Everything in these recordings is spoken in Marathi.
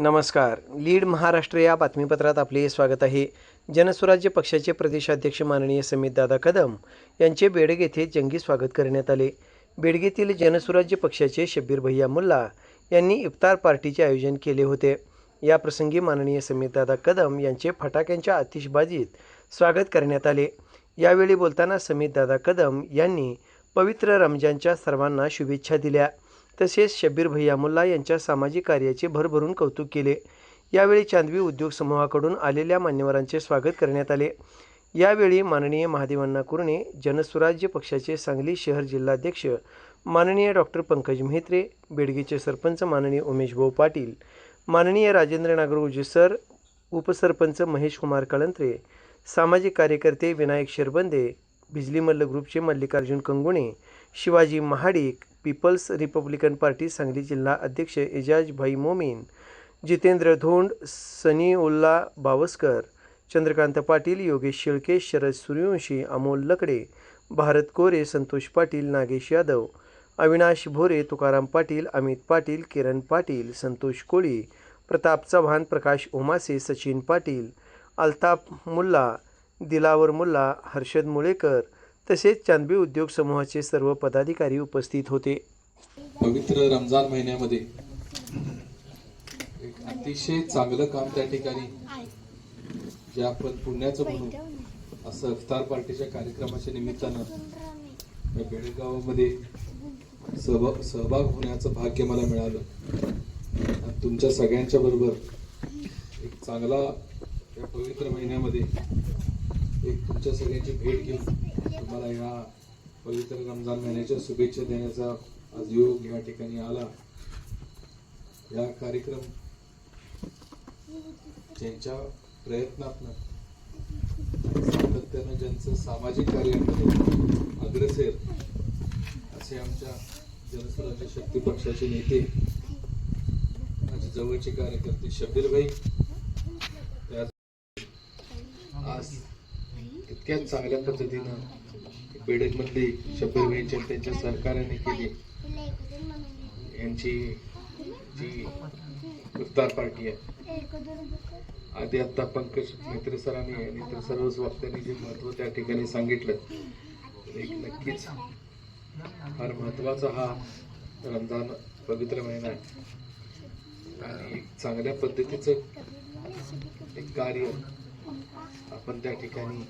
नमस्कार. लीड महाराष्ट्र या बातमीपत्रात आपले स्वागत आहे. जनस्वराज्य पक्षाचे प्रदेशाध्यक्ष माननीय समितदादा कदम यांचे बेडग येथे जंगी स्वागत करण्यात आले. बेडगेतील जनस्वराज्य पक्षाचे शब्बीर भैया मुल्ला यांनी इफ्तार पार्टीचे आयोजन केले होते. या प्रसंगी माननीय समितदादा कदम यांचे फटाक्यांच्या आतिषबाजीत स्वागत करण्यात आले. यावेळी बोलताना समितदादा कदम यांनी पवित्र रमजानच्या सर्वांना शुभेच्छा दिल्या. तसेच शब्बीर भैया मुल्ला यांच्या सामाजिक कार्याचे भरभरून कौतुक केले. यावेळी चांदवी उद्योग समूहाकडून आलेल्या मान्यवरांचे स्वागत करण्यात आले. यावेळी माननीय महादेवांना कुरणे जनस्वराज्य पक्षाचे सांगली शहर जिल्हाध्यक्ष माननीय डॉक्टर पंकज म्हेत्रे बेडगेचे सरपंच माननीय उमेश भाऊ पाटील माननीय राजेंद्र नागरगुजे सर उपसरपंच महेश कुमार कळंत्रे सामाजिक कार्यकर्ते विनायक शेरबंदे बिजली मल्ल ग्रुपचे Mallikarjun Kangune Shivaji Mahadik peoples Republican party Sangli जिल्हा अध्यक्ष एजाज भाई मोमीन जितेंद्र धोंड सनी उल्ला बावस्कर चंद्रकांत पाटील योगेश शेळके शरद सूर्यवंशी अमोल लकडे भारत कोरे संतोष पाटील नागेश यादव अविनाश भोरे तुकाराम पाटील अमित पाटील किरण पाटील संतोष कोळी प्रताप चव्हाण प्रकाश उमासे सचिन पाटील अल्ताफ मुल्ला दिलावर मुल्ला हर्षद मुळेकर तसेच चांदबी उद्योग समूहाचे सर्व पदाधिकारी उपस्थित होते. पवित्र रमजान महिन्यामध्ये एक अतिशय चांगलं काम त्या ठिकाणी जे आपण पुण्याचं म्हणू असं इफ्तार पार्टीच्या कार्यक्रमाच्या निमित्तानं या बेळगावमध्ये सहभाग सहभाग होण्याचं भाग्य मला मिळालं. तुमच्या सगळ्यांच्या बरोबर एक चांगला या पवित्र महिन्यामध्ये एक तुमच्या सगळ्यांची भेट घेऊन तुम्हाला या पवित्र रमजान महिन्याच्या शुभेच्छा देण्याचा आज योग या ठिकाणी आला. या कार्यक्रम ज्यांच्या प्रयत्नातनं सातत्यानं ज्यांचं सामाजिक कार्यामध्ये अग्रसेर असे आमच्या जनस्वराज्य शक्ती पक्षाचे नेते माझे जवळचे कार्यकर्ते शब्बीर आज इतक्या चांगल्या पद्धतीनं बेडकमधली शब्बीर भाईच्या त्यांच्या सरकारने केली. यांची जी इफ्तार पार्टी आहे. आधी आता पंकज मित्र सरांनी आणि इतर सर्वच वक्त्यांनी जे महत्त्व त्या ठिकाणी सांगितलं एक नक्कीच फार महत्त्वाचा हा रमजान पवित्र महिना आहे. आणि एक चांगल्या पद्धतीचं एक कार्य आपण त्या ठिकाणी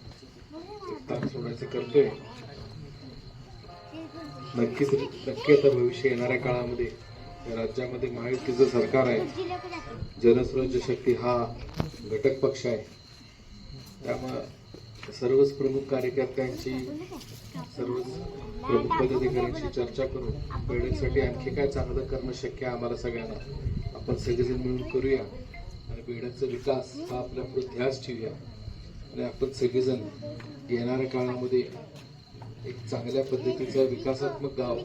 सोडायचं करतोय. नक्कीच नक्की आता भविष्य येणाऱ्या काळामध्ये राज्यामध्ये महायुतीचं सरकार आहे. जनसुराज्य शक्ती हा घटक पक्ष आहे. त्यामुळं सर्वच प्रमुख कार्यकर्त्यांची सर्वच प्रमुख पदाधिकाऱ्यांशी चर्चा करून बेडकसाठी आणखी काय चांगलं करणं शक्य आहे आम्हाला सगळ्यांना? आपण सगळेजण मिळून करूया. आणि बेडकचा विकास हा आपल्या पुढे ध्यास ठेवूया. आणि आपण सगळेजण येणाऱ्या काळामध्ये एक चांगल्या पद्धतीचा विकासात्मक गाव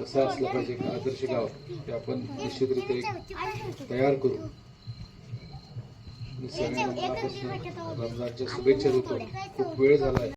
कसा असला पाहिजे एक आदर्श गाव ते आपण निश्चितरित्या एक तयार करू. सगळ्यांना मनापासून रमजानच्या शुभेच्छा देतो. खूप वेळ झाला आहे.